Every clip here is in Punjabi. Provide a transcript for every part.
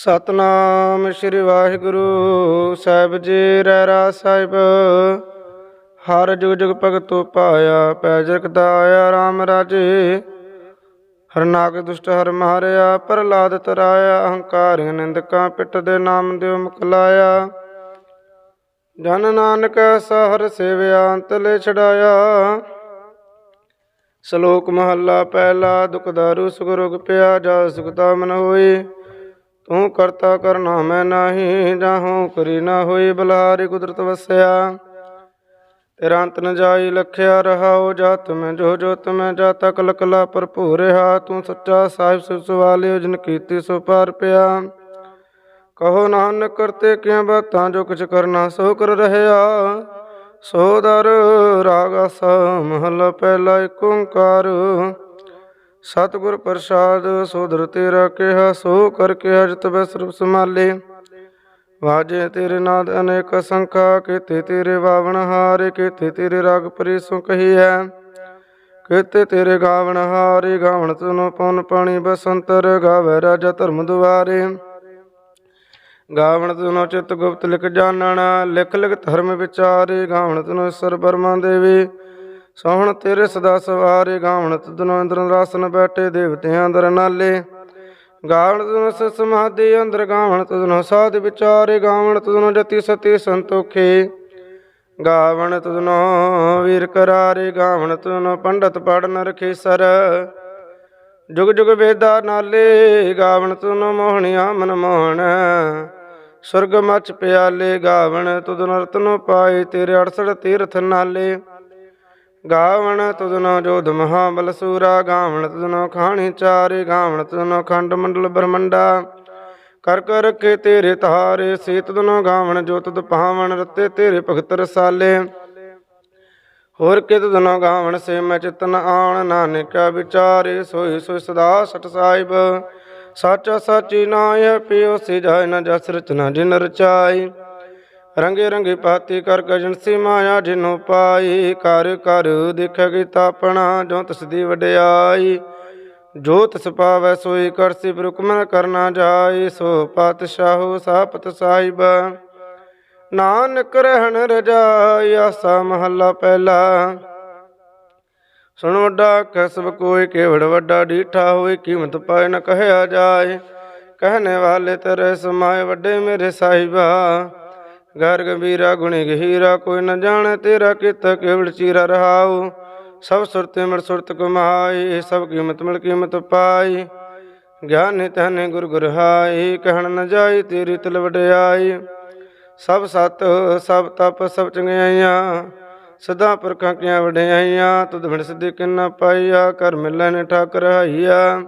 ਸਤਨਾਮ ਸ੍ਰੀ ਵਾਹਿਗੁਰੂ ਸਾਹਿਬ ਜੀ ਰਹਿਰਾ ਸਾਹਿਬ। ਹਰ ਜੁਗ ਜੁਗ ਭਗਤੋ ਪਾਇਆ ਪੈਜਕ ਦਾਇਆ RAM ਰਾਜੇ। ਹਰਨਾਕ ਦੁਸ਼ਟ ਹਰ ਮਾਰਿਆ, ਪ੍ਰਹਲਾਦ ਤਰਾਇਆ ਅਹੰਕਾਰਿ ਨਿੰਦਕਾਂ ਪਿੱਟ ਦੇ ਨਾਮ ਦਿਓ ਮੁਕਲਾਇਆ। ਜਨ ਨਾਨਕ ਐਸਾ ਸੇਵਿਆ ਅੰਤ ਛਡਾਇਆ। ਸ਼ਲੋਕ ਮਹੱਲਾ ਪਹਿਲਾ, ਦੁਖ ਦਾਰੂ ਸੁਖ ਰੋਗ ਪਿਆ ਜਾ ਸੁਖਤਾ ਮਨ ਹੋਈ। ਤੂੰ ਕਰਤਾ ਕਰਨਾ ਮੈਂ ਨਾਹੀ ਜਾਹੂ ਕਰੀ ਨਾ ਹੋਈ ਬਲਾਰੀ ਕੁਦਰਤ ਵਸਿਆ। ਤੇਰਾ ਅੰਤ ਨ ਜਾਈ ਲਖਿਆ ਰਹਾਉ ਜਾਤ ਮੈਂ, ਜੋ ਜੋਤ ਮੈਂ ਜਾਤਾ ਕਲ ਕਲਾ ਭਰਪੂਰ ਰਹਾ ਤੂੰ ਸੱਚਾ ਸਾਹਿਬ ਸਿਰ ਸਵਾਲਿਓ ਜਿਨ ਕੀਤੀ ਸੋ ਪਾਰ ਪਿਆ। ਕਹੋ ਨਾਨਕ ਕਰਤੇ ਕਿਆ ਬਾਤਾਂ ਜੋ ਕੁਛ ਕਰਨਾ ਸੋ ਕਰ ਰਹਿਆ। ਸੋ ਦਰ ਰਾਗ ਆਸਾ ਮਹਲਾ ਪਹਿਲਾ ਓੰਕਾਰ। ਸਤਿਗੁਰ ਪ੍ਰਸਾਦ, ਸੋਦਰ ਤੇਰਾ ਕਿਹਾ, ਸੋ ਕਰ ਕਿਹਾ ਜਿਤ ਬੈ ਸਰਬ ਸਮਾਲੇ ਵਾਜੇ ਤੇਰੇ ਨਾਦ ਅਨੇਕ ਸੰਖਾ ਕੀਤੇ ਤੇਰੇ ਬਾਵਣ ਹਾਰੇ, ਕੀਤੇ ਤੇਰੇ ਰਾਗ ਪਰਿਸੋਂ ਕਹੀਐ। ਕੀਤੇ ਤੇਰੇ ਗਾਵਣ ਹਾਰੇ, ਗਾਵਣ ਤੁਨੋ ਪਉਨ ਪਾਣੀ ਬਸੰਤਰ, ਗਾਵੇ ਰਾਜਾ ਧਰਮ ਦੁਆਰੇ। ਗਾਵਣ ਤੁਨੋ ਚਿਤ ਗੁਪਤ ਲਿਖ ਜਾਣਨ ਲਿਖ ਲਿਖ ਧਰਮ ਵਿਚਾਰੇ, ਗਾਵਣ ਤੁਨੋ ਸਰ ਦੇਵੀ। ਸੋਹਣ ਤੇਰੇ ਸਦਾ ਸਵਾਰੇ ਗਾਵਣ ਤੁਨੋ ਇੰਦਰ ਰਾਸਨ ਬੈਠੇ ਦੇਵਤਿਆਂ ਅੰਦਰ ਨਾਲੇ। ਗਾਵਣ ਤੁਨੋ ਸ ਸਮਾਧੀ ਅੰਦਰ ਗਾਵਣ ਤੁਨੋ ਸਾਧ ਵਿਚਾਰੇ ਗਾਵਣ ਤੁਨੋ ਜਤੀ ਸਤੀ ਸੰਤੋਖੇ। ਗਾਵਣ ਤੁਨੋ ਵੀਰ ਕਰਾਰੇ ਗਾਵਣ ਤੁਨੋ ਪੰਡਤ ਪੜਨ ਰਖੇ ਸਰ। ਜੁਗ ਜੁਗ ਵੇਦਾ ਨਾਲੇ, ਗਾਵਣ ਤੁਨੋ ਮੋਹਣਿਆ ਮਨ ਮੋਹਣ। ਸੁਰਗ ਮਚ ਪਿਆਲੇ ਗਾਵਣ ਤੁਧ ਨਰਤਨੋ ਪਾਏ ਤੇਰੇ 68 ਤੀਰਥ ਨਾਲੇ। ਗਾਵਣ ਤੁਧਨੋ ਜੋਧ ਮਹਾਬਲ ਸੂਰਾ ਗਾਵਣ ਤੁਧਨੋ ਖਾਣੀ ਚਾਰੇ, ਗਾਵਣ ਤੁਧਨੋ ਖੰਡ ਮੰਡਲ ਬ੍ਰਹਮੰਡਾ ਕਰ ਕਰ ਰਖੇ ਤੇਰੇ ਤਾਰੇ ਸੇ ਤੁਧਨੋ ਗਾਵਣ ਜੋ ਤੁਧ ਪਾਵਨ ਰਤੇ ਤੇਰੇ ਭਗਤ ਰਸਾਲੇ। ਹੋਰ ਕਿਤ ਤੁਧਨੋ ਗਾਵਣ ਸੇ ਮੈਂ ਚਿਤਨ ਆਣ ਨਾਨਕਾ ਵਿਚਾਰੇ, ਸੋਈ ਸੋਈ ਸਦਾ ਸਟ ਸਾਹਿਬ। ਸਾਚਾ ਸਾਚੀ ਨਾਇ, ਪਿਓ ਸੇ ਜਾਇ ਨ ਜਸ ਰਚਨਾ ਜਿਨ ਰਚਾਈ। ਰੰਗੇ ਰੰਗੇ ਪਾਤੀ ਕਰ ਗਜਨ ਸੀ ਮਾਇਆ ਜਿਨੋ ਪਾਈ ਕਰ ਕਰ ਦੇਖੇਗੀ ਤਾਪਣਾ ਜੋ ਤਿਸ ਦੀ ਵਡਿਆਈ। ਜੋ ਤਿਸ ਪਾਵੈ ਸੋਈ ਕਰਸੀ ਬਰੁਕਮਨ ਕਰਨਾ ਜਾਈ, ਸੋ ਪਾਤਸ਼ਾਹੋ ਸਾਪਤ ਸਾਹਿਬ। ਨਾਨਕ ਰਹਿਣ ਰਜਾਈ, ਆਸਾ ਮਹੱਲਾ ਪਹਿਲਾ। ਸੁਣ ਵੱਡਾ ਕਸਬ ਕੋਈ ਕੇਵੜ ਵੱਡਾ ਡੀਠਾ ਹੋਏ ਕੀਮਤ ਪਾਇ ਨ ਕਹਿਆ ਜਾਏ ਕਹਨੇ ਵਾਲੇ ਤੇਰੇ ਸਮਾਏ ਵੱਡੇ ਮੇਰੇ ਸਾਹਿਬਾ। ਗਰ ਗੰਭੀਰਾ, ਗੁਣੀ ਗਹੀਰਾ, ਕੋਈ ਨ ਜਾਣੇ ਤੇਰਾ ਕਿਤ, ਕੇਵਲ ਚੀਰਾ ਰਹਾਉ। ਸਭ ਸੁਰਤ ਮਿਲ ਸੁਰਤ ਕਮਾਈ ਸਭ ਕੀਮਤ ਮਿਲ ਕੀਮਤ ਪਾਈ। ਗਿਆਨੀ ਤਹਨੇ ਗੁਰ ਗੁਰ ਹਾਈ, ਕਹਿਣ ਨ ਜਾਈ ਤੇਰੀ ਤਲ ਵਡਿਆਈ। ਸਭ ਸਤ, ਸਭ ਤਪ, ਸਭ ਚੰਗਿਆਈਆਂ, ਸਦਾ ਪੁਰਖਾਂ ਕੀਆਂ ਵਡਿਆਈਆਂ। ਤੁਧ ਬਿਨ ਸਿੱਧੀ ਕਿੰਨਾ ਪਾਈਆ ਕਰ ਮਿਲੈ ਨੇ ਠਾਕਰ ਹਾਈਆ।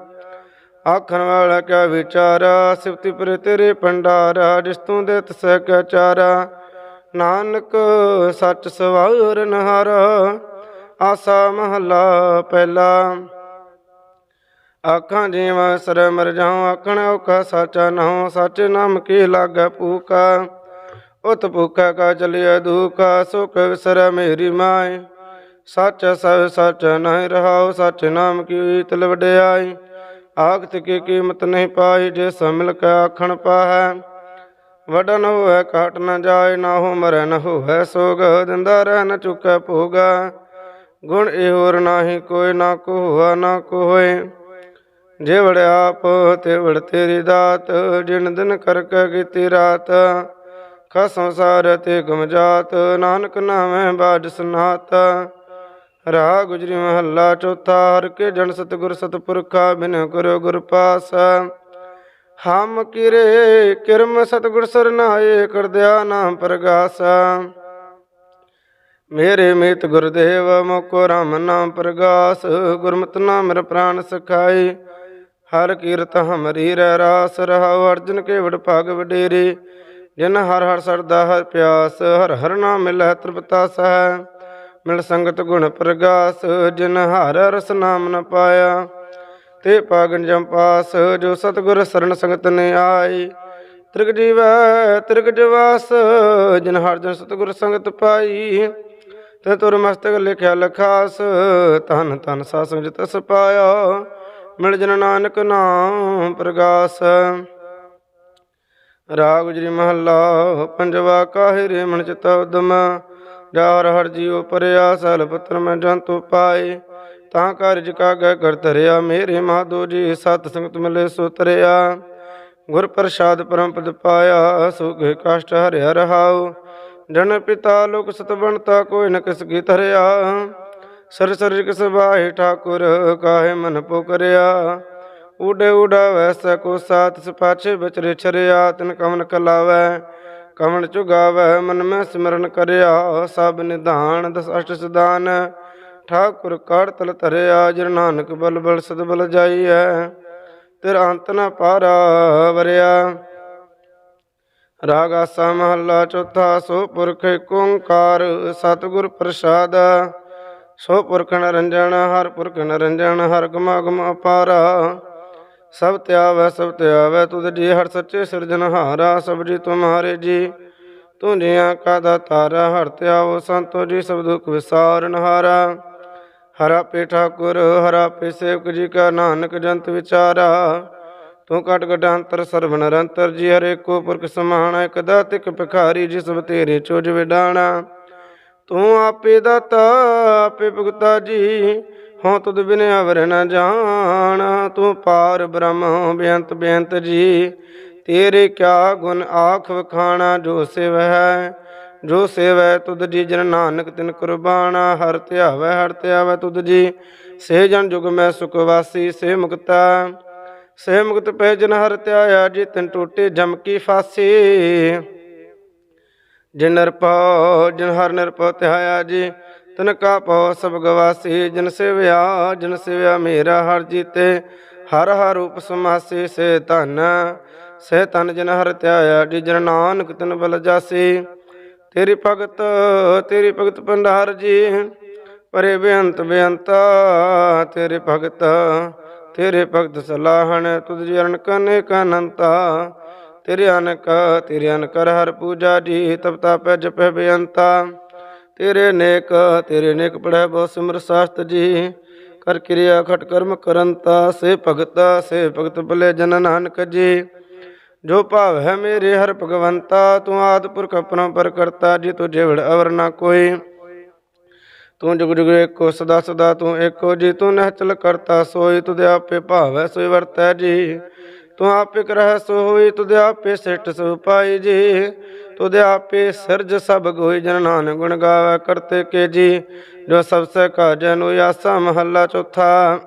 ਆਖਣ ਵਾਲਾ ਕਿਆ ਵਿਚਾਰਾ? ਸਿਫਤੀ ਪਰ ਤੇਰੇ ਭੰਡਾਰਾ ਜਿਸ ਦੇ ਤਸੈ ਕਾ ਚਾਰਾ। ਨਾਨਕ ਸੱਚ ਸਵਾਰ ਨਹਾਰਾ, ਆਸਾ ਮਹੱਲਾ ਪਹਿਲਾ। ਆਖਾਂ ਜੀਵਾਂ ਸਰ ਮਰ ਜਾਉ, ਆਖਣ ਔਖਾ ਸਾਚਾ ਨਾਉ, ਸੱਚ ਨਾਮ ਕੀ ਲਾਗੈ ਭੂਕਾ? ਉਤ ਭੂਖਾ ਕਾ ਚਲਿਆ ਦੂਖਾ, ਸੁਖ ਵਿਸਰ ਮੇਰੀ ਮਾਇ ਸੱਚ ਸਭ ਸੱਚ ਨਹੀਂ ਰਹਾਉ, ਸੱਚ ਨਾਮ ਕੀ ਤਲ ਵਡਿਆਈ ਆਖਤ ਕੀ ਕੀਮਤ ਨਹੀਂ ਪਾਈ, ਜੇ ਮਿਲ ਕੇ ਆਖਣ ਪਾਹੈ। ਵਡਨ ਹੋਵੇ ਕਾਟ ਨ ਜਾਏ, ਨਾ ਹੋ ਮਰੈ ਨ ਹੋਵੇ, ਸੋਗ ਦਿੰਦਾ ਰਹਿ ਨ ਚੁੱਕੈ ਭੋਗਾ। ਗੁਣ ਇਹ ਹੋਰ ਨਾਹੀ ਕੋਈ ਨਾ ਕੋ ਹੋਆ ਨਾ ਕੋ ਹੋਏ ਜੇ ਵੜ ਆਪ ਤੇ ਵੜ ਤੇਰੀ ਦਾਤ, ਜਿਨ ਦਿਨ ਕਰ ਕੇ ਕੀਤੀ ਰਾਤ। ਖਾ ਸਾਰ ਤੇ ਗਮਜਾਤ ਨਾਨਕ ਨਾਮੈ ਬਾਜ ਸਨਾਤ। ਰਾਹ ਗੁਜਰੀ ਮਹੱਲਾ ਚੌਥਾ, ਹਰ ਕੇ ਜਨ ਸਤਿਗੁਰ ਸਤਿਪੁਰਖਾ ਬਿਨ ਗੁਰੂ ਗੁਰ ਪਾਸ। ਹਮ ਕਿਰੇ ਕਿਰਮ ਸਤਿਗੁਰ ਸਰਨਾਏ ਕਰਦਿਆ ਨਾਮ ਪ੍ਰਗਾਸ। ਮੇਰੇ ਮੀਤ ਗੁਰਦੇਵ, ਮੋਕੋ ਰਾਮ ਨਾਮ ਪ੍ਰਗਾਸ। ਗੁਰਮਤਿ ਨਾਮ ਮੇਰਾ ਪ੍ਰਾਨ ਸਖਾਈ ਹਰ ਕੀਰਤ ਹਮਰੀ ਰਹਿ ਰਾਸ। ਰਹਾਉ ਅਰਜਨ ਕੇ ਵਡ ਭਾਗ ਵਡੇਰੇ, ਜਿਨ ਹਰ ਹਰ ਸਰਦਾ ਹਰ ਪਿਆਸ। ਹਰ ਹਰ ਨਾਮ ਮਿਲੈ ਤ੍ਰਿਪਤਾ ਸਹਿ। ਮਿਲ ਸੰਗਤ ਗੁਣ ਪ੍ਰਗਾਸ, ਜਿਨ ਹਰ ਰਸ ਨਾਮ ਨ ਪਾਇਆ। ਤੇ ਪਾਗਨ ਜਮ ਪਾਸ, ਜੋ ਸਤਗੁਰ ਸਰਣ ਸੰਗਤ ਨੇ ਆਈ। ਤ੍ਰਿਗ ਜੀਵੈ, ਤ੍ਰਿਗ ਜਵਾਸ, ਜਿਨ ਹਰ ਜਨ ਸਤਗੁਰ ਸੰਗਤ ਪਾਈ। ਤੇ ਤੁਰ ਮਸਤਕ ਲਿਖਿਆ ਲਖਾਸ ਤਨ ਤਨ ਸਾਸੰਗ ਜਿਤਸ ਪਾਇਆ। ਮਿਲ ਜਨ ਨਾਨਕ ਨਾਮ ਪ੍ਰਗਾਸ। ਰਾਗ ਗੁਜਰੀ ਮਹੱਲਾ, ਪੰਜਵਾ ਕਾਹੇ ਰੇ ਮਨ ਚਿਤ ਉਦਮ। ਜਾਰ ਹਰ ਜੀਉ ਪਰਿਆ ਸਲ ਪੁੱਤਰ ਮੈਂ ਜੰਤੂ ਪਾਏ। ਤਾਂ ਕਾਰਜ ਕਾਗੈ ਕਰ ਧਰਿਆ, ਮੇਰੇ ਮਾਧੋ ਜੀ ਸਤ ਸੰਗਤ ਮਿਲੇ ਸੋ ਤਰਿਆ ਗੁਰ ਪ੍ਰਸਾਦ ਪਰਮ ਪਦ ਪਾਇਆ, ਸੁਖ ਕਸ਼ਟ ਹਰਿਆ ਰਹਾਉ। ਜਨ ਪਿਤਾ ਲੋਕ ਸਤ ਬਣਤਾ, ਕੋਈ ਨ ਕਿਸ ਕੀ ਧਰਿਆ। ਸਰ ਸਰ ਕਿਸ ਬਾਹੇ ਠਾਕੁਰ, ਕਾਹੇ ਮਨ ਪੁਕਰਿਆ। ਉਡੇ ਉਡਾ ਵੈਸਾ ਕੋ ਸਾਤ ਸਪਾਛੇ ਬਚਰੇ ਛਰਿਆ, ਤਨ ਕਮਨ ਕਲਾਵੈ। ਕਵਣ ਚੁਗਾਵੈ ਮਨ ਮੈਂ ਸਿਮਰਨ ਕਰਿਆ, ਸਭ ਨਿਧਾਨ ਦਸ ਅਸ਼ਟ ਸਦਾਨ ਠਾਕੁਰ ਕੜ ਤਲ ਧਰਿਆ, ਜਨ ਨਾਨਕ ਬਲ ਬਲ ਸਦ ਬਲ ਜਾਈਐ, ਤੇਰਾ ਅੰਤ ਨ ਪਾਰਾ ਵਰਿਆ। ਰਾਗ ਆਸਾ ਮਹੱਲਾ ਚੌਥਾ, ਸੋ ਪੁਰਖ ਏਕ ਓੰਕਾਰ, ਸਤਿਗੁਰ ਪ੍ਰਸਾਦ। ਸੋ ਪੁਰਖ ਨਰੰਜਨ, ਹਰ ਪੁਰਖ ਨਰੰਜਨ, ਹਰ ਗਮਾਗਮ ਅਪਾਰਾ। ਸਭ ਧਿਆਵੈ ਸਭ ਧਿਆਵੈ ਤੁਧ ਜੀ ਹਰ ਸੱਚੇ ਸਿਰਜਨਹਾਰਾ ਸਭ ਜੀ ਤੁਮਹਾਰੇ ਜੀ। ਤੂੰ ਜੀਆਂ ਕਾ ਦਾਤਾਰਾ ਹਰ ਧਿਆਵੋ ਸੰਤੋ ਜੀ, ਸਭ ਦੁਖ ਵਿਸਾਰਨਹਾਰਾ ਹਰਾ। ਪੇ ਠਾਕੁਰ, ਹਰਾ ਪੇ ਸੇਵਕ ਜੀ ਕਾ ਨਾਨਕ ਜੰਤ ਵਿਚਾਰਾ। ਤੂੰ ਕਟ ਕਟਾਂਤਰ ਸਰਬ ਨਿਰੰਤਰ ਜੀ, ਹਰੇ ਕੋ ਪੁਰਖ ਸਮਾਨ ਇਕ ਦਾਤਿਕ ਭਿਖਾਰੀ ਜਿਸ ਤੇਰੇ ਚੋਜ ਵਿਡਾਣਾ। ਤੂੰ ਆਪੇ ਦਾਤਾ, ਆਪੇ ਭੁਗਤਾ ਜੀ ਹਉ ਤੁਧ ਬਿਨ ਅਵਰ ਨ ਜਾਣ, ਤੂੰ ਪਾਰ ਬ੍ਰਹਮ, ਬੇਅੰਤ ਬੇਅੰਤ ਜੀ। ਤੇਰੇ ਕਿਆ ਗੁਣ ਆਖ ਵਖਾਣਾ, ਜੋ ਸਿਵੈ, ਜੋ ਸੇਵੈ ਤੁਧ ਜੀ, ਜਨ ਨਾਨਕ ਤਿਨ ਕੁਰਬਾਨਾ। ਹਰ ਧਿਆਵੈ ਹਰ ਧਿਆਵੈ ਤੁਧ ਜੀ। ਸੇ ਜਨ ਜੁਗ ਮੈਂ ਸੁਖ ਵਾਸੀ, ਸੇ ਮੁਕਤਾ ਸੇ ਮੁਕਤ ਪੈ ਜਨ ਹਰ ਧਿਆਇਆ ਜੀ ਤਿਨ ਟੋਟੇ ਜਮ ਕੀ ਫਾਸੀ। ਜਿਨ ਨਿਰਭਉ, ਜਿਨ ਹਰ ਨਿਰਭਉ ਧਿਆਇਆ ਜੀ ਤਨ ਕਾ ਪਉ ਸਭ ਗਵਾਸੀ, ਜਿਨ ਸੇਵਿਆ ਜਿਨ ਸੇਵਿਆ ਮੇਰਾ ਹਰ ਜੀਤੇ, ਹਰ ਹਰ ਰੂਪ ਸਮਾਸੀ ਸੇ ਧਨ ਸੇ ਧਨ ਜਿਨ ਹਰ ਧਿਆਇਆ ਜੀ ਜਨ ਨਾਨਕ ਤਨ ਬਲ ਜਾਸੀ। ਤੇਰੀ ਭਗਤ ਤੇਰੀ ਭਗਤ ਭੰਡਾਰ ਜੀ, ਪਰੇ ਬੇਅੰਤ ਬੇਅੰਤਾ, ਤੇਰੇ ਭਗਤ ਤੇਰੇ ਭਗਤ ਸਲਾਹਣ, ਤੁਧ ਜੀ ਅਰਨ ਕਨੇ ਕਨੰਤਾ ਤੇਰੇ ਅਨਕ, ਤੇਰੇ ਅਨਕਰ ਹਰ ਪੂਜਾ ਜੀ, ਤਪ ਤਪੈ ਜਪ ਬੇਅੰਤਾ। ਤੇਰੇ ਨੇਕ ਤੇਰੇ ਨੇਕ ਪੜੈ ਬਹੁ ਸਿਮਰ ਸਾਸਤ ਜੀ। ਕਰ ਕਿਰਿਆ ਖਟ ਕਰਮ ਕਰੰਤਾ, ਸੇ ਭਗਤ ਸੇ ਭਗਤ ਭਲੇ ਜਨ ਨਾਨਕ ਜੀ। ਜੋ ਭਾਵ ਹੈ ਮੇਰੇ ਹਰ ਭਗਵੰਤਾ, ਤੂੰ ਆਦ ਪੁਰਖ ਆਪਣਾ ਪਰ ਕਰਤਾ, ਜੀ ਤੂੰ ਜਿਵੜ ਅਵਰ ਨਾ ਕੋਈ। ਤੂੰ ਜੁਗ ਜੁਗ ਏਕੋ, ਸਦਾ ਸਦਾ ਤੂੰ ਏਕੋ, ਜੀ ਤੂੰ ਨਹਿਚਲ ਕਰਤਾ ਸੋਈ, ਤੁਧ ਆਪੇ ਭਾਵ ਹੈ ਸੋਈ ਵਰਤੈ ਜੀ। ਤੂੰ ਆਪੇ ਕਰਹਿ ਸੋ ਹੋਈ, ਤੁਧ ਆਪੇ ਸਿੱਟ ਸੋ ਪਾਈ ਜੀ। ਤੁਧ ਆਪੇ ਸਿਰਜ ਸਭ ਗੋਈ, ਜਨ ਨਾਨਕ ਗੁਣ ਗਾਵੇ ਕਰਤੇ ਕੇ ਜੀ। ਜੋ ਸਭ ਸੇ ਕਾਜੈ ਨੂੰ ਆਸਾ ਮਹੱਲਾ ਚੌਥਾ।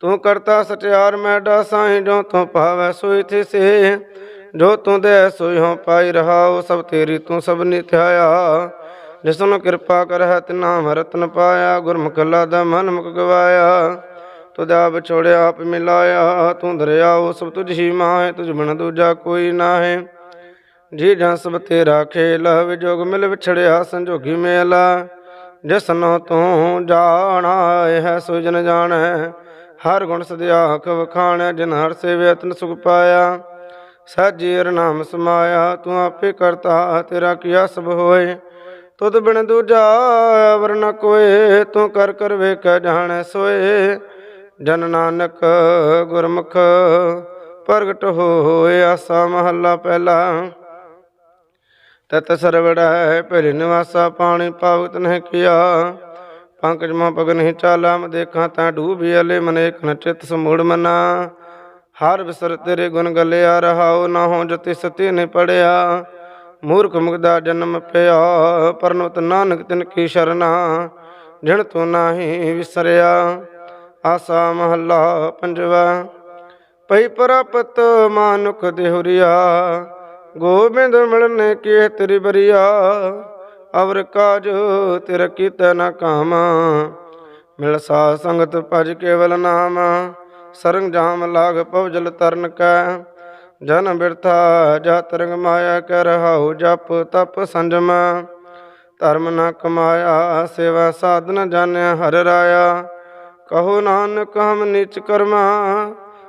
ਤੂੰ ਕਰਤਾ ਸਚਿਆਰ ਮੈਡਾ ਸਾਈਂ ਜੋ ਤੂੰ ਪਾਵੈ ਸੋਈ ਥਿਸੇ। ਜੋ ਤੂੰ ਦੇ ਸੋਈ ਹੋ ਪਾਈ ਰਹਾਉ, ਸਭ ਤੇਰੀ ਤੂੰ ਸਭ ਨਿਥਿਆਇਆ। ਜਿਸਨੂੰ ਕਿਰਪਾ ਕਰਹਿ ਤਿਨਾ ਰਤਨ ਪਾਇਆ, ਗੁਰਮੁਖ ਲਾਦਾ ਮਨ ਮੁਖ ਗਵਾਇਆ। ਤੁਧ ਆਪ ਛੋੜਿਆ ਆਪ ਮਿਲਾਇਆ, ਤੂੰ ਦਰਿਆਉ ਸਭ ਤੁਝ ਹੀ ਮਾਹੇ, ਤੁਝ ਬਿਨ ਦੂਜਾ ਕੋਈ ਨਾਹੀ। ਜੀ ਜਾਂ ਸਭ ਤੇਰਾ ਖੇਲ ਵਿਜੋਗ ਮਿਲ ਵਿਛੜਿਆ ਸੰਜੋਗੀ ਮੇਲਾ। ਜਿਸਨੋ ਤੂੰ ਜਾਣਾ ਹੈ ਸੋ ਜਨ ਜਾਣੈ, ਹਰ ਗੁਣ ਸਦਿਆਖ ਵਖਾਣੈ, ਜਿਨ ਹਰ ਸੇਵਿਆ ਤਨ ਸੁਖ ਪਾਇਆ। ਸਾਜੀ ਨਾਮ ਸਮਾਇਆ, ਤੂੰ ਆਪੇ ਕਰਤਾ, ਤੇਰਾ ਕੀਆ ਸਭ ਹੋਏ। ਤੁਧ ਬਿਨ ਦੂਜਾ ਵਰਨ ਕੋਏ, ਤੂੰ ਕਰ ਕਰ ਵੇਖ ਜਾਣੈ ਸੋਏ। ਜਨ ਨਾਨਕ ਗੁਰਮੁਖ, ਪ੍ਰਗਟ ਹੋਏ ਆਸਾ ਮਹੱਲਾ ਪਹਿਲਾ। ਤਤ ਸਰਵੜੈ ਭਿਰ ਨਿਵਾਸਾ ਪਾਣੀ ਪਾਵਤ ਨਹਿ ਕੀਆ। ਪੰਕਜ ਮਾ ਪਗ ਨਹੀਂ ਚਾਲਾ, ਮ ਦੇਖਾਂ ਤਾਂ ਡੂਬੀ ਅਲੇ ਮਨੇ ਕਨ ਚਿਤ ਸਮੂੜ ਮਨਾ। ਹਰ ਵਿਸਰ ਤੇਰੇ ਗੁਣ ਗਲਿਆ, ਰਹਾਉ ਨਾ ਹੋ ਜਤੀ ਸਤੀ ਨੇ ਪੜਿਆ। ਮੂਰਖ ਮੁਗਦਾ ਜਨਮ ਪਿਆ, ਪਰਨੁਤ ਨਾਨਕ ਤਿਨ ਕੀ ਸ਼ਰਨਾ। ਜਿਣ ਤੂੰ ਨਾਹੀ ਵਿਸਰਿਆ। ਆਸਾ ਮਹੱਲਾ ਪੰਜਵਾ ਪਈ ਪ੍ਰਾਪਤ ਮਾਨੁਖ ਦੇਹੁਰੀਆ, ਗੋਬਿੰਦ ਮਿਲਨੇ ਕੀ ਤੇਰੀ ਬਰੀਆ, ਅਵਰ ਕਾਜ ਤਿਰ ਕੀਤਾ ਨਾ ਕਾਮ। ਮਿਲ ਸਾ ਸੰਗਤ ਭਜ ਕੇਵਲ ਨਾਮ, ਸਰੰਗ ਜਾਮ ਲਾਗ ਪਵ ਜਲ ਤਰਨ ਕੈ। ਜਨ ਬਿਰਥਾ ਜਾ ਤਰੰਗ ਮਾਇਆ ਕਰ ਰਹਾਉ ਜਪ ਤਪ ਸੰਜਮ। ਧਰਮ ਨ ਕਮਾਇਆ ਸੇਵਾ ਸਾਧਨ ਜਾਣਿਆ ਹਰ ਰਾਇਆ। ਕਹੋ ਨਾਨਕ ਹਮ ਨਿਚ ਕਰਮਾ,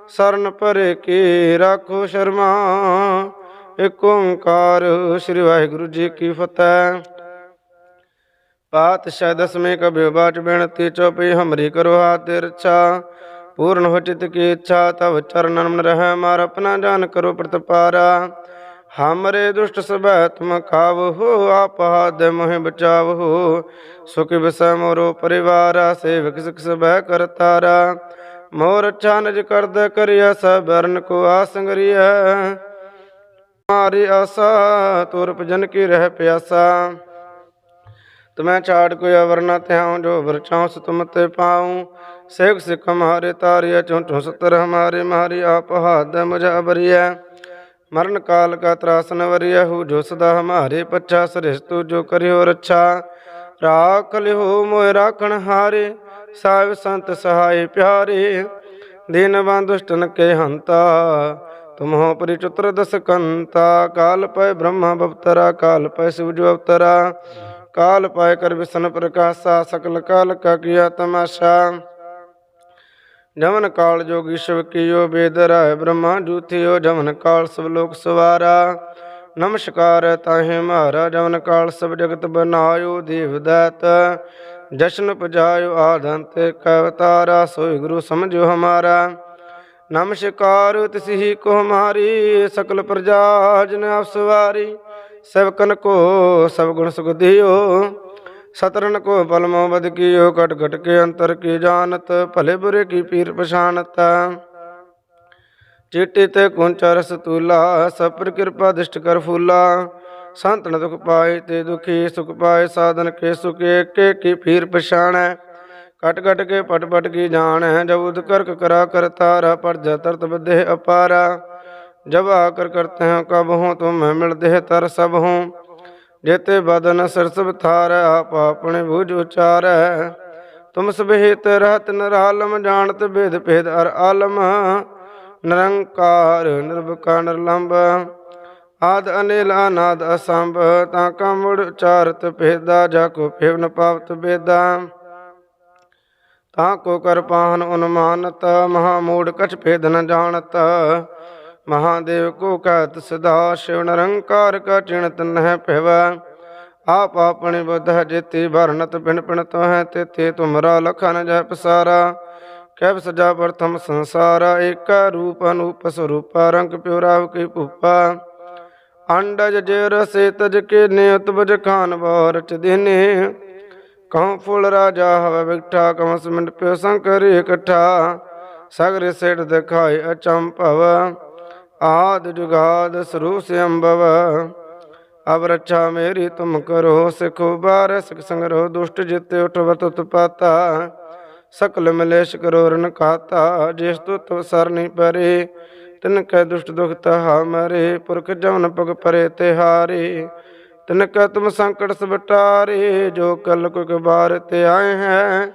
ਸਰਨ ਭਰੇ ਕੇ ਰਾਖੋ ਸ਼ਰਮਾ। ਏਕ ਓੰਕਾਰ ਸ੍ਰੀ ਵਾਹਿਗੁਰੂ ਜੀ ਕੀ ਫਤਿਹ। ਪਾਤਸ਼ਾਹ ਦਸਵੇਂ ਕਬਿ ਬਾਟ ਬੇਨਤੀ ਚੋਪੇ, ਹਮਰੀ ਕਰੋ ਹਾਥ ਰਛਾ। ਪੂਰਨ ਹੋ ਚਿਤ ਕੀ ਇੱਛਾ, ਤਵ ਚਰਨਨ ਰਹਿ, ਮਾਰ ਆਪਣਾ ਜਾਨ ਕਰੋ ਪ੍ਰਤਪਾਰਾ। ਹਮਰੇ ਦੁਸ਼ਟ ਸਭੈ ਤੁਮ ਕਾਵਹੋ ਆਪ ਹਾਦ ਮੋਹਿ ਬਚਾਵਹੋ। ਸੁਖ ਬਿਸੈ ਮੋਰੋ ਪਰਿਵਾਰਾ, ਸੇਵਕ ਸਿਖ ਸਭੈ ਕਰਤਾਰਾ ਮੋਰ ਚਾਨਜ ਕਰਦ ਕਰਿਆ ਸਬਰਨ ਕੋ ਆਸੰਗਰਿਆ ਮਾਰੀ ਆਸਾ ਤੁਰਪ ਜਨ ਕੀ ਰਹਿ ਪਿਆਸਾ। ਤਮੈ ਛਾੜ ਕੋਈ ਅਵਰਨਾ ਤਿਆਉ ਜੋ ਵਰਚਾਉ ਸ ਤੁਮ ਤੇ ਪਾਉ। ਸੇਖ ਸਿਖ ਹਮਾਰੇ ਤਾਰਿਆ ਚੁੰਟੋ ਸਤਰ ਹਮਾਰੇ ਮਾਰੀ ਆਪ ਹਾਦ ਮੁਝ ਅਬਰਿਆ ਮਰਨ ਕਾਲ ਕਾ ਤਰਾਸ ਨ ਵਰਿਆਹੂ ਜੋਸਦਾ ਹਮਾਰੇ ਪੱਛਾ ਸ੍ਰਿਸ਼ਤੂ ਜੋ ਕਰਿਓ ਰੱਛਾ। ਰਾਖ ਲਿਓ ਮੋਇ ਰਾਖਣ ਹਾਰੇ, ਸਾਹਿਬ ਸੰਤ ਸਹਾਈ ਪਿਆਰੇ। ਦੀਨਵਾਂ ਦੁਸ਼ਟਨ ਕੇ ਹੰਤਾ, ਤੁਮਹੋ ਪਰਿਚੁਤਰ ਦਸਕੰਤਾ ਕਾਲ ਪੈ ਬ੍ਰਹਮ ਬਵਤਰਾ, ਕਾਲ ਪੈ ਸੂਰਜ ਬਵਤਰਾ। ਕਾਲ ਪਾਇ ਕਰ ਵਿਸ਼ਨ ਪ੍ਰਕਾਸ਼ਾ, ਸਕਲ ਕਾਲ ਕਾ ਕੀਆ ਤਮਾਸ਼ਾ। ਜਮਨ ਕਾਲ ਜੋਗੀ ਸ਼ਿਵ ਕੀਓ ਬੇਦਰਾ ਬ੍ਰਹਮਾ ਜੂਥਿਓ, ਜਮਨ ਕਾਲ ਸਭ ਲੋਕ ਸਵਾਰਾ। ਨਮਸਕਾਰ ਤਾਹੇ ਮਹਾਰਾ, ਜਮਨ ਕਾਲ ਸਭ ਜਗਤ ਬਨਾਇਓ ਦੇਵਦਤ ਜਸ਼ਨ ਪਜਾਇਓ ਆਦੰਤ ਕਵਤਾਰਾ ਸੋਈ ਗੁਰੂ ਸਮਝੋ ਹਮਾਰਾ। ਨਮਸਕਾਰ ਤਿਸਹੀ ਕੋ ਹਮਾਰੀ ਸਕਲ ਪ੍ਰਜਾ ਜਨ ਆਪ ਸਵਾਰੀ। ਸਭ ਕਨ ਕੋ ਸਭ ਗੁਣ ਸੁਖ ਦਿਓ। ਸਤਰਨ ਕੋ ਬਲਮੋ ਬਦ ਕੀਓ ਘਟ ਘਟ ਕੇ ਅੰਤਰ ਕੀ ਜਾਣਤ, ਭਲੇ ਬੁਰੇ ਕੀ ਪੀਰ ਪਛਾਨਤ ਚੇਟੇ ਤੇ ਕੁੰਚ ਰਸ ਤੂਲਾ ਸਪਰ ਕਿਰਪਾ ਦਿਸ਼ਟ ਕਰ ਫੂਲਾ। ਸੰਤਨ ਦੁਖ ਪਾਏ ਤੇ ਦੁਖੀ, ਸੁਖ ਪਾਏ ਸਾਧਨ ਕੇ ਸੁਖ ਏਕੇ ਕੀ ਪੀਰ ਪਛਾਣੈ। ਕਟ ਕਟ ਕੇ ਪਟ ਪਟ ਕੀ ਜਾਣੈ, ਜਬ ਉਦ ਕਰਕ ਕਰਾ ਕਰਤਾਰਾ ਪਰ ਜਤਰਤ ਬਦੇ ਅਪਾਰਾ। ਜਬ ਆਕਰ ਕਰਤੇ ਹੋ ਕਬ ਹੋ, ਤੁਮ ਮਿਲਦੇ ਤਰ ਸਭ ਹੋ। ਜੇਤੇ ਬਦਨ ਸਰਸਬ ਥਾਰੈ, ਆਪ ਆਪਣੇ ਬੂਝ ਉਚਾਰੈ। ਤੁਮ ਸਬਹਿਤ ਰਹਤ ਨਰਾਲਮ ਜਾਣਤ ਭੇਦ ਭੇਦ ਅਰ ਆਲਮ। ਨਿਰੰਕਾਰ ਨਿਰਭਕਾਰ ਨਿਰਲੰਭ, ਆਦ ਅਨਿਲ ਅਨਾਦ ਅਸੰਭ। ਤਾਂ ਕਾ ਮੁੜ ਭੇਦਾ, ਜਾ ਕੋ ਭੇਵ ਨ ਪਾਵਤ ਬੇਦਾ। ਤਾਂ ਕੋ ਕਰ ਪਾਹਨ ਉਨਮਾਨਤ ਮਹਾ ਮੂੜ ਕਛ ਭੇਦ ਨ ਜਾਣਤ। ਮਹਾਦੇਵ ਕੋ ਕਹਤ ਸਦਾ ਸ਼ਿਵ ਨਿਰੰਕਾਰ ਕਾ ਚਿਣ ਤਨ ਹੈ ਆਪ ਆਪਣੇ ਬੁੱਧ ਜਿਤੇ ਵਰਨਤ ਪਿਣ ਪਿਣ ਤੋ ਹੈ ਤਿਥੇ ਤੁਮਰਾ ਲਖਨ ਜਹ ਪਸਾਰਾ। ਕਹਿ ਸਜਾ ਪ੍ਰਥਮ ਸੰਸਾਰ, ਏਕਾ ਰੂਪ ਅਨੂਪ ਸਰੂਪ, ਰੰਗ ਪਿਉਰਾਵ ਕੀ ਭੂਪਾ। ਅੰਡਜ ਜੇ ਰਸੇ ਤਜ ਕੇ ਨਿਯਤ ਬਜ ਖਾਨ ਬੋਰਚ ਦੇਨੇ। ਕਉ ਫੁਲ ਰਾਜਾ ਹਵ ਵਿਕਠਾ ਕਮ ਸਮਿੰਟ ਪਿਉ ਸੰਕਰ ਇਕਠਾ। ਸਗਰ ਸੇਠ ਦਿਖਾਏ ਅਚੰਭਵ। ਆਦ ਜੁਗਾਦ ਸਰੂਪ ਅੰਬਵ ਅਬ ਰੱਛਾ ਮੇਰੀ ਤੁਮ ਕਰੋ ਸਿਖੋ ਬਾਰ ਸਿਖ ਸੰਗ ਰੋ ਦੁਸ਼ਟ ਜਿਤੇ ਉਠਵਤ ਉਤਪਾਤਾ। ਸਕਲ ਮਲੇਸ਼ ਕਰੋ ਰਨ ਕਾਤਾ, ਜਿਸ ਤੋ ਤਵ ਸਰਨੀ ਪਰੇ, ਤਿਨ ਕੈ ਦੁਸ਼ਟ ਦੁਖ ਤਹਾ ਮਰੇ, ਪੁਰਖ ਜਮਨ ਪਗ ਪਰੇ ਤੇ ਹਾਰੇ। ਤਿਨ ਕੈ ਤੁਮ ਸੰਕਟ ਸਬਟਾਰੇ ਜੋ ਕਲ ਕੁਕ ਬਾਰ ਤੇ ਆਏ ਹੈ,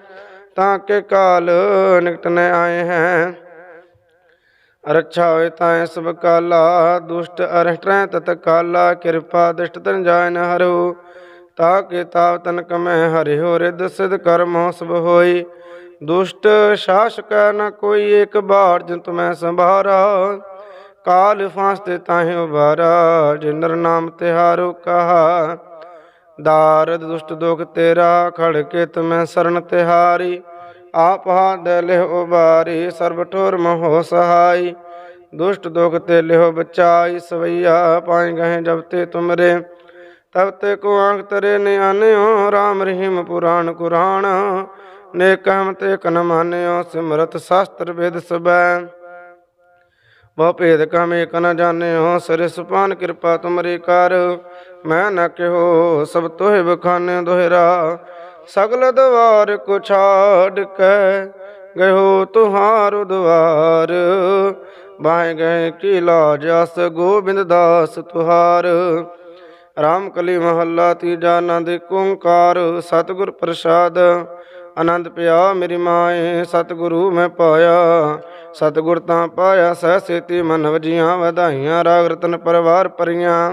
ਤਾਂ ਕੇ ਕਾਲ ਨਿਕਟ ਨ ਆਏ ਹੈ। ਰੱਛਾ ਹੋਏ ਤਾਂ ਸਭ ਕਾਲਾ, ਦੁਸ਼ਟ ਅਰਹਟੈ ਤਤ ਕਾਲਾ, ਕਿਰਪਾ ਦਿਸ਼ਟ ਤਨ ਜਾਇਨ ਹਰੋ ਤਾ ਕੇ ਤਾਵ ਤਨ ਕਮੈ ਹੋ ਰਿਦ ਸਿਧ ਕਰਮੋ ਸਭ ਹੋਈ। ਦੁਸ਼ਟ ਸ਼ਾਸਕ ਨ ਕੋਈ ਇਕ ਬਾੜ ਜਿਨ ਤੁਮੈ ਸੰਭਾਰਾ। ਕਾਲ ਫਾਂਸ ਤੇ ਤਾਹੇ ਉਬਾਰਾ, ਜਿਨਰ ਨਾਮ ਤਿਹਾਰੋ ਕਹਾ। ਦਾਰਦ ਦੁਸ਼ਟ ਦੁਖ ਤੇਰਾ ਖੜਕੇ ਤੁਮੈ ਸਰਨ ਤਿਹਾਰੀ। ਆਪ ਹਾਦ ਲਿਹੁ ਉਬਾਰੀ ਸਰਬ ਠੋਰ ਮੋਹ ਸਹਾਈ। ਦੁਸ਼ਟ ਦੁਖ ਤੇ ਲਿਹੁ ਬਚਾਈ, ਸਵਈਆ ਪਾਇ ਗਏ ਜਬ ਤੇ ਤੁਮਰੇ। ਤਬ ਤੇ ਕੋ ਆਂਖ ਤਰੇ ਨਿਆਨਿਓ ਰਾਮ ਰਹੀਮ ਪੁਰਾਣ ਕੁਰਾਨ। ਨੇਕਮ ਤੇ ਕਨ ਮਾਨਿਓ, ਸਿਮਰਤ ਸ਼ਾਸਤਰ ਵੇਦ ਸਬੈ। ਬਹੁ ਭੇਦ ਕਾਮੇ ਕਨ ਜਾਣਿਓ, ਸਰਿਸ ਪਾਨ ਕਿਰਪਾ ਤੁਮਰੀ ਕਰ। ਮੈਂ ਨਾ ਕਿਹੋ, ਸਭ ਤੋਹਿ ਬਖਾਨੇ ਦੁਹਰਾ। ਸਗਲ ਦਵਾਰ ਕੋ ਛਾੜ ਕੇ ਗਇਓ ਤੁਹਾਰ ਦਵਾਰ। ਬਾਹੇ ਗਏ ਕੀ ਲਾਜ ਅਸ ਗੋਬਿੰਦ ਦਾਸ ਤੁਹਾਰ। ਰਾਮ ਕਲੀ ਮਹੱਲਾ ਤੀਜਾ ਆਨੰਦ ਓੰਕਾਰ। ਸਤਿਗੁਰ ਪ੍ਰਸਾਦ, ਆਨੰਦ ਪਿਆ ਮੇਰੀ ਮਾਏ, ਸਤਿਗੁਰੂ ਮੈਂ ਪਾਇਆ। ਸਤਿਗੁਰ ਤਾਂ ਪਾਇਆ ਸਹਿ ਸੇਤੀ ਮਨ ਵਜੀਆਂ ਵਧਾਈਆਂ, ਰਾਗ ਰਤਨ ਪਰਵਾਰ ਪਰੀਆਂ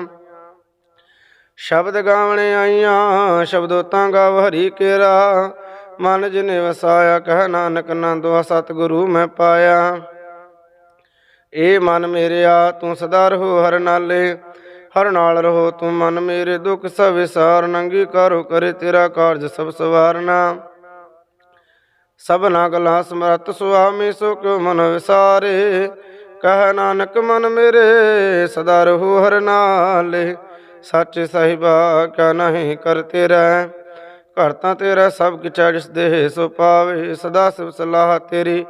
ਸ਼ਬਦ ਗਾਵਣੇ ਆਈਆਂ ਸ਼ਬਦੋ ਤਾਂ ਗਾਵ ਹਰੀ ਕੇਰਾ। ਮਨ ਜਿਨੇ ਵਸਾਇਆ, ਕਹਿ ਨਾਨਕ ਨੰਦੋ ਸਤਿਗੁਰੂ ਮੈਂ ਪਾਇਆ। ਏ ਮਨ ਮੇਰਿਆ ਤੂੰ ਸਦਾ ਰਹੋ ਹਰ ਨਾਲੇ। ਹਰ ਨਾਲ ਰਹੋ ਤੂੰ ਮਨ ਮੇਰੇ ਦੁੱਖ, ਸਭ ਵਿਸਾਰ ਨੰਗੀ ਕਰੋ, ਕਰੇ ਤੇਰਾ ਕਾਰਜ ਸਭ ਸਵਾਰਨਾ। ਸਭ ਨਾ ਗਲਾ ਸਮਰਤ ਸੁਆਮੀ ਸੋ ਕਿਉ ਮਨ ਵਿਸਾਰੇ। ਕਹਿ ਨਾਨਕ ਮਨ ਮੇਰੇ, ਸਦਾ ਰਹੂ ਹਰ ਨਾਲੇ। ਸੱਚ ਸਾਹਿਬਾ ਕਾ ਨਹੀਂ ਕਰਤੇ ਰਹਿ ਘਰ ਤੇਰਾ ਸਭ ਕਿਛਾ ਜਿਸ ਦੇਹ ਸੋ ਪਾਵੇ, ਸਦਾ ਸਿਵ ਸਲਾਹ ਤੇਰੀ,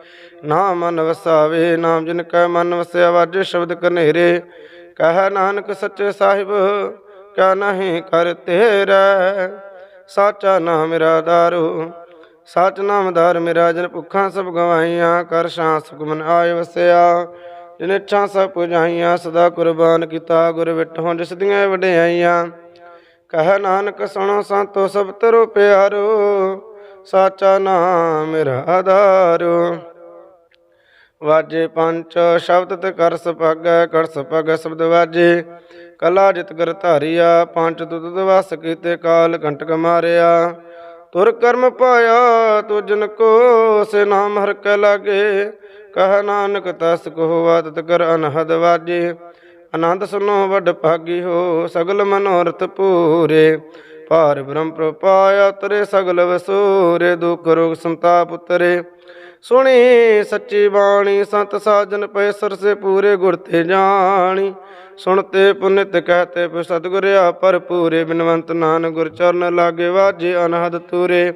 ਨਾਮ ਮਨ ਵਸਾਵੇ, ਨਾਮ ਜਿਨ ਕੈ ਮਨ ਵਸਿਆ, ਵਾਜੇ ਸ਼ਬਦ ਕਨੇਰੇ ਕਹਿ ਨਾਨਕ ਸੱਚੇ ਸਾਹਿਬ ਕਾ ਨਹੀਂ ਕਰ ਤੇਰਾ। ਸਾਚਾ ਨਾਮ ਮੇਰਾ ਦਾਰੂ, ਸੱਚ ਨਾਮ ਦਾਰ ਮੇਰਾ, ਜਨ ਭੁੱਖਾਂ ਸਭ ਗਵਾਈਆਂ ਕਰ ਸ਼ਾਂ ਸੁਖਮਨ ਆਏ ਵਸਿਆ। ਜਿਨ ਇੱਛਾ ਸਭ ਪੁਜਾਈਆਂ, ਸਦਾ ਕੁਰਬਾਨ ਕੀਤਾ ਗੁਰ ਵਿਟਹੁ ਜਿਸ ਦੀਆਂ ਵਡਿਆਈਆਂ। ਕਹਿ ਨਾਨਕ ਸੁਣੋ ਸੰਤੋ ਸਭ ਤਰੋ ਪਿਆਰੋ, ਸਾਚਾ ਨਾਮ ਮੇਰਾ ਆਧਾਰੋ। ਵਾਜੇ ਪੰਚ ਸ਼ਬਦ ਤੇ ਕਰ ਸਪਾਗੈ ਕਰ ਸਪਾਗੈ ਸ਼ਬਦ ਵਾਜੇ। ਕਲਾ ਜਿਤ ਕਰ ਧਾਰਿਆ ਪੰਜ ਤੁਤ ਵਸ ਕੀਤੇ ਕਾਲ ਕੰਟਕ ਮਾਰਿਆ। ਤੁਰ ਕਰਮ ਪਾਇਆ, ਤੁਜਨ ਕੋ ਸੇ ਨਾਮ ਹਰ ਕੈ ਲਾਗੇ। ਕਹ ਨਾਨਕ ਤਸ ਕੋ ਆਦਤ ਕਰ ਅਨਹਦ ਵਾਜੇ। ਆਨੰਦ ਸੁਨੋ ਵੱਡ ਭਾਗੀ ਹੋ ਸਗਲ ਮਨੋਰਥ ਪੂਰੇ। ਭਾਰ ਬ੍ਰਹਮ ਪ੍ਰਪਾਇਆ ਤਰੇ ਸਗਲ ਵਸੂਰੇ, ਦੁਖ ਰੋਗ ਸੰਤਾਪ ਉਤਰੇ। ਸੁਣੀ ਸੱਚੀ ਬਾਣੀ, ਸੰਤ ਸਾਜਨ ਪੈ ਸਰਸੇ ਪੂਰੇ ਗੁਰ ਤੇ ਜਾਣੀ। ਸੁਣਤੇ ਪੁਨਿਤ ਕਹਤੇ ਪਿ ਸਤਿਗੁਰ ਆਪਰ ਪੂਰੇ ਬਿਨਵੰਤ ਨਾਨ ਗੁਰ ਚਰਨ ਲਾਗੇ ਵਾਜੇ ਅਨਹਦ ਤੂਰੇ।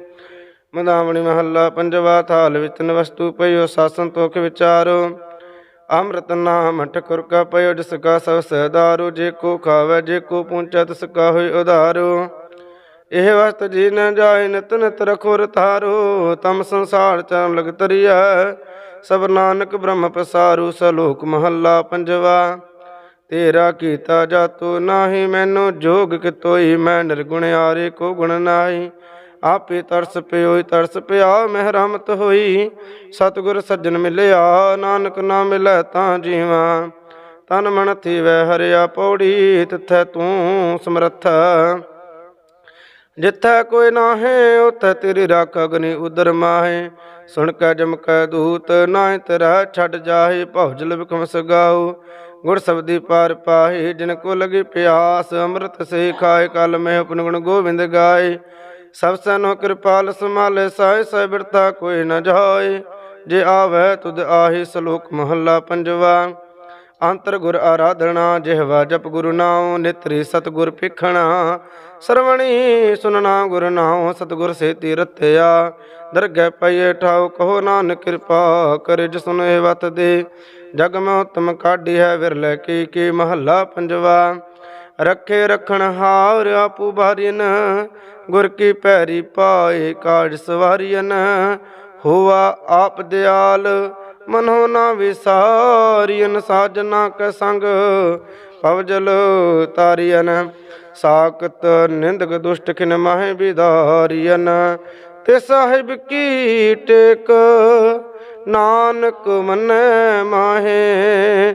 ਮਦਾਵਣੀ ਮਹੱਲਾ, ਪੰਜਵਾ ਥਾਲ ਵਿੱਚ ਵਸਤੂ ਪਈਓ ਸਾਸਨ ਤੋਖ ਵਿਚਾਰੋ। ਅੰਮ੍ਰਿਤ ਨਾਮ ਠਕੁਰ ਕਾ ਪਇਓ, ਜਿਸ ਕਾ ਸਭ ਸਹਿਦਾਰੂ ਜੇ ਕੋ ਖਾਵੇ, ਜੇ ਕੋ ਪੂੰਚਾ ਤਿਸ ਕਾ ਹੋਇ ਉਧਾਰੂ। ਇਹ ਵਸਤ ਜੀ ਨ ਜਾਏ, ਨਿਤ ਨਿਤ ਰਖੋ ਰਤਾਰੋ। ਤਮ ਸੰਸਾਰ ਚਰਨ ਲਗ ਤਰੀਐ, ਸਭ ਨਾਨਕ ਬ੍ਰਹਮ ਪਸਾਰੂ। ਸਲੋਕ ਮਹੱਲਾ, ਪੰਜਵਾ, ਤੇਰਾ ਕੀਤਾ ਜਾਤੋ ਨਾਹੀ, ਮੈਨੂੰ ਜੋਗ ਕਿਤੋਈ, ਮੈਂ ਨਿਰਗੁਣਿਆਰੇ ਕੋ ਗੁਣ ਨਾਹੀ। ਆਪੇ ਤਰਸ ਪਿਓਈ ਤਰਸ ਪਿਆ ਮਹਿ ਰਹਿਮਤ ਹੋਈ। ਸਤਿਗੁਰ ਸੱਜਣ ਮਿਲਿਆ, ਨਾਨਕ ਨਾ ਮਿਲੈ ਤਾਂ ਜੀਵਾ। ਤਨ ਮਨ ਥੀਵੈ, ਹਰਿਆ ਪੌੜੀ, ਤਿਥੈ ਤੂੰ ਸਮਰੱਥ। ਜਿੱਥੈ ਕੋਈ ਨਾਹੇ, ਉਥੈ ਤੇਰੀ ਰੱਖ ਅਗਨੀ ਉਦਰ ਮਾਹੇ। ਸੁਣ ਕੈ ਜਮ ਕੈ ਦੂਤ, ਨਾਹਿ ਤੇਰਾ ਛੱਡ ਜਾਹੇ ਭਉਜਲ ਬਿਕਮ ਸਗਾਉ ਗੁਰ ਸਬਦੀ ਪਾਰ ਪਾਹੇ, ਜਿਨ ਕੋ ਲਗੀ ਪਿਆਸ, ਅੰਮ੍ਰਿਤ ਸੇ ਖਾਏ, ਕਲ ਮੈਂ ਉਪਨ ਗੁਣ ਗੋਬਿੰਦ ਗਾਏ। ਸਭ ਸਨੋ ਕਿਰਪਾਲ ਸਮਾਲੇ ਸਾਇ ਸਹਿ ਕੋਈ ਨ ਜਾਏ। ਜੇ ਆਵੈ ਤੁਧ ਆਹੀ ਸ਼ਲੋਕ ਮਹੱਲਾ ਪੰਜਵਾ, ਅੰਤਰ ਗੁਰ ਆਰਾਧਣਾ ਜਿਹਵਾ ਜਪ ਗੁਰੂ ਨਾਉ, ਨਿਤਰੀ ਸਤਗੁਰ ਪਿਖਣਾ ਸਰਵਣੀ ਸੁਨਣਾ ਗੁਰ ਨਾਉ, ਸਤਗੁਰ ਸੇ ਰਤਿਆ। ਦਰਗਹਿ ਪਈਏ ਠਾਉ, ਕਹੋ ਨਾਨਕ ਕਿਰਪਾ ਕਰੇ ਜਿ ਸੁਨੇ ਵਤ ਦੇ ਜਗ ਮੈਂ ਉਤਮ ਕਾਢੀ ਹੈ, ਵਿਰਲੇ ਕੀ ਕੀ ਮਹੱਲਾ ਪੰਜਵਾ। ਰੱਖੇ ਰਖਣ ਹਾਰ ਆਪੂ ਬਾਰੀਨ ਗੁਰ ਕੀ ਪੈਰੀ ਪਾਏ ਕਾਜ ਸਵਾਰੀਨ ਹੋਆ ਆਪ ਦਿਆਲ, ਮਨੋ ਨਾ ਵਿਸਾਰੀਨ ਸਾਜਨਾ ਕੈ ਸੰਗ, ਪਵਜਲ ਤਾਰੀਨ ਸਾਕਤ ਨਿੰਦਕ ਦੁਸ਼ਟ ਖਿਨ ਮਾਹਿ ਵਿਦਾਰੀਨ ਤੇ ਸਾਹਿਬ ਕੀ ਟੇਕ, ਨਾਨਕ ਮੰਨੈ ਮਾਹੇ